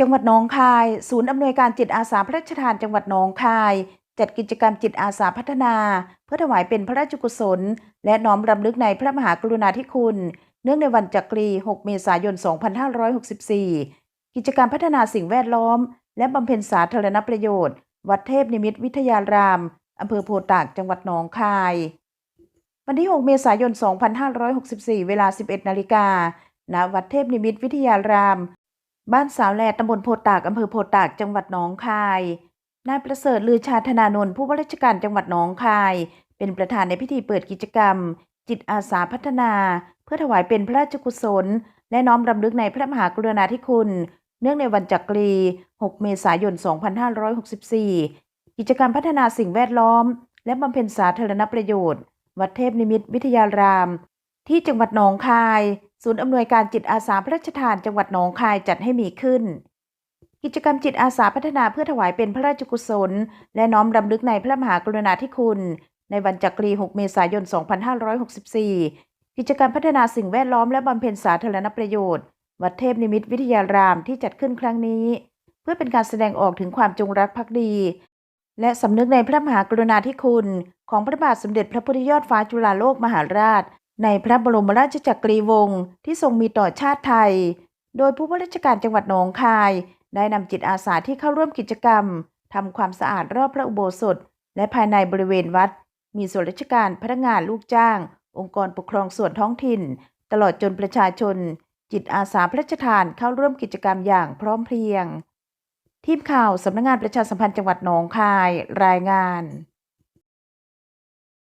จังหวัดหนองคาย ศูนย์อำนวยการจิตอาสาพระราชทานจังหวัดหนองคาย จัดกิจกรรมจิตอาสาพัฒนา เพื่อถวายเป็นพระราชกุศล และน้อมรำลึกในพระมหากรุณาธิคุณ เนื่องในวันจักรี 6 เมษายน 2564 กิจกรรมพัฒนาสิ่งแวดล้อม และบำเพ็ญสาธารณประโยชน์ วัดเทพนิมิตวิทยารามอำเภอโพตากจังหวัดหนองคาย วันที่ 6 เมษายน 2564 เวลา 11 นาฬิกาณวัดเทพนิมิตวิทยาราม บ้านสาวแลตำบลโพตากอำเภอโพตาก จังหวัดหนองคาย นายประเสริฐลือชาธนานนท์ผู้ว่าราชการจังหวัดหนองคาย เป็นประธานในพิธีเปิดกิจกรรม จิตอาสาพัฒนา เพื่อถวายเป็นพระราชกุศล และน้อมรำลึกในพระมหากรุณาธิคุณ เนื่องในวันจักรี 6 เมษายน 2564 กิจกรรมพัฒนาสิ่งแวดล้อม และบำเพ็ญสาธารณประโยชน์ วัดเทพนิมิตวิทยาราม ที่จังหวัดหนองคาย ศูนย์อำนวยการจิตอาสาพระราชทานจังหวัดหนองคายจัดให้มีขึ้น กิจกรรมจิตอาสาพัฒนาเพื่อถวายเป็นพระราชกุศล และน้อมรำลึกในพระมหากรุณาธิคุณ ในวันจักรี 6 เมษายน 2564 กิจกรรมพัฒนาสิ่งแวดล้อมและบำเพ็ญสาธารณประโยชน์ วัดเทพนิมิตวิทยารามที่จัดขึ้นครั้งนี้ เพื่อเป็นการแสดงออกถึงความจงรักภักดี และสำนึกในพระมหากรุณาธิคุณ ของพระบาทสมเด็จพระพุทธยอดฟ้าจุฬาโลกมหาราช ในพระบรมราชจักรีวงศ์ที่ทรงมีต่อชาติไทย โดยผู้ว่าราชการจังหวัดหนองคาย ได้นำจิตอาสาที่เข้าร่วมกิจกรรมทำความสะอาดรอบพระอุโบสถ และภายในบริเวณวัด มีส่วนราชการพนักงานลูกจ้าง องค์กรปกครองส่วนท้องถิ่น ตลอดจนประชาชน จิตอาสาพระราชทานเข้าร่วมกิจกรรมอย่างพร้อมเพรียง ทีมข่าวสำนักงานประชาสัมพันธ์จังหวัดหนองคาย รายงาน